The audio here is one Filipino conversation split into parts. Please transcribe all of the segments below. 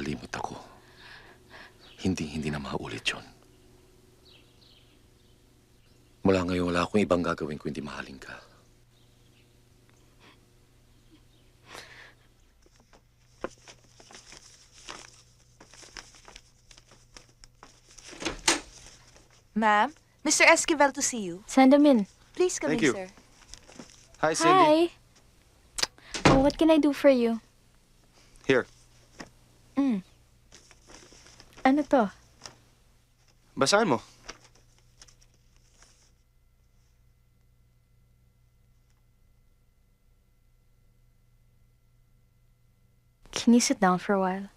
Nakalimot ako. Hindi, hindi na maulit yun. Mula ngayon, wala akong ibang gagawin kung hindi mahalin ka. Ma'am, Mr. Esquivel to see you. Send them in. Please come Thank in, you. sir. Hi, Cindy. Hi. Oh, what can I do for you? Here. Mm. Ano to? Basahin mo. Can you sit down for a while?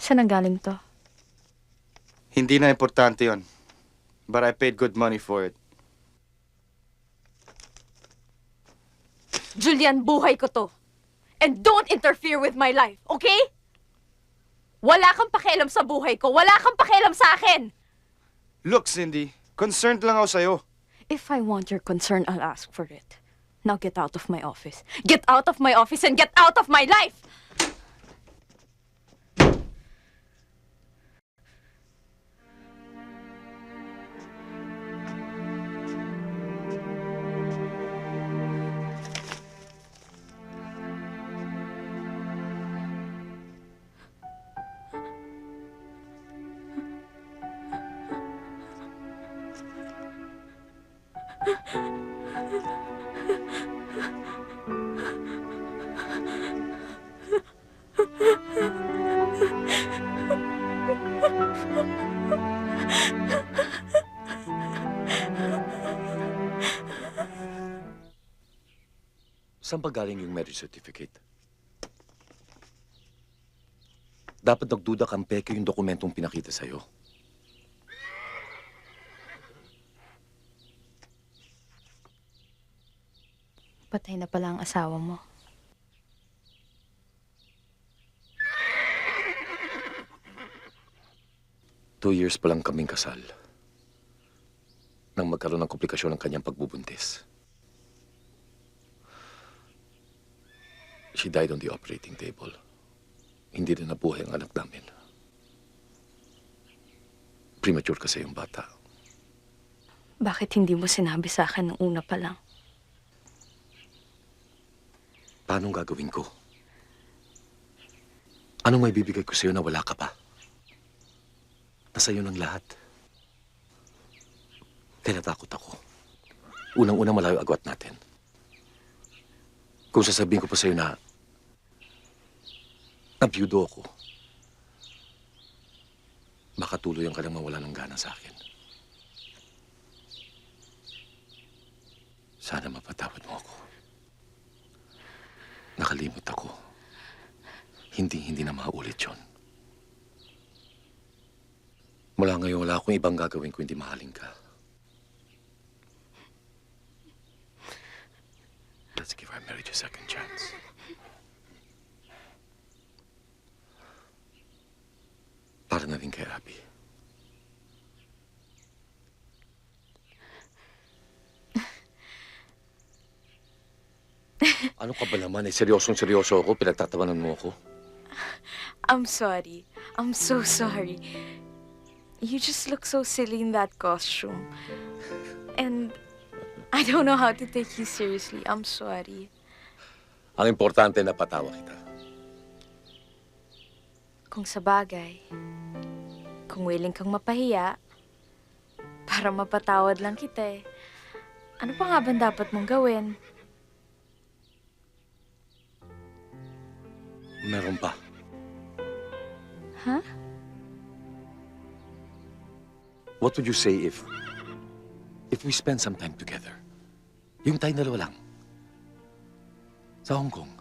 Saan ang galing to? Hindi na importante yon. But I paid good money for it. Julian, buhay ko to. And don't interfere with my life, okay? Wala kang pakialam sa buhay ko. Wala kang pakialam sa akin. Look, Cindy. Concerned lang ako sa'yo. If I want your concern, I'll ask for it. Now get out of my office. Get out of my office and get out of my life! Saan ba galing yung marriage certificate? Dapat nagduda kang peke yung dokumentong pinakita sa'yo. Patay na pala ang asawa mo. Two years pa lang kaming kasal. Nang magkaroon ng komplikasyon ng kanyang pagbubuntis. She died on the operating table. Hindi na nabuhay ang anak namin. Premature kasi yung bata. Bakit hindi mo sinabi sa akin nung una pa lang? Paano gagawin ko? Anong may bibigay ko sa'yo na wala ka pa? Nasa iyo ng lahat. Kaya natakot ako. Unang-una malayo agwat natin. Kung sasabihin ko pa sa'yo na nabiyudo ako, baka tuluyan ka lang mawala ng gana sa akin. Sana mapatawad mo ako. Nakalimot ako. Hindi, hindi na maulit yun. Mula ngayon, wala akong ibang gagawin kung hindi mahalin ka. Let's give our marriage a second chance. Na rin kay Abby. Ano ka ba naman? Eh, seryosong seryoso ako. Pinagtatawanan mo ako. I'm sorry. I'm so sorry. You just look so silly in that costume. And I don't know how to take you seriously. I'm sorry. Ang importante na patawa kita. Kung sa bagay, kung willing kang mapahiya, para mapatawad lang kita eh. Ano pa nga ba dapat mong gawin? Meron pa. Ha? What would you say if... if we spend some time together? Yung tayo dalawa lang. Sa Hong Kong.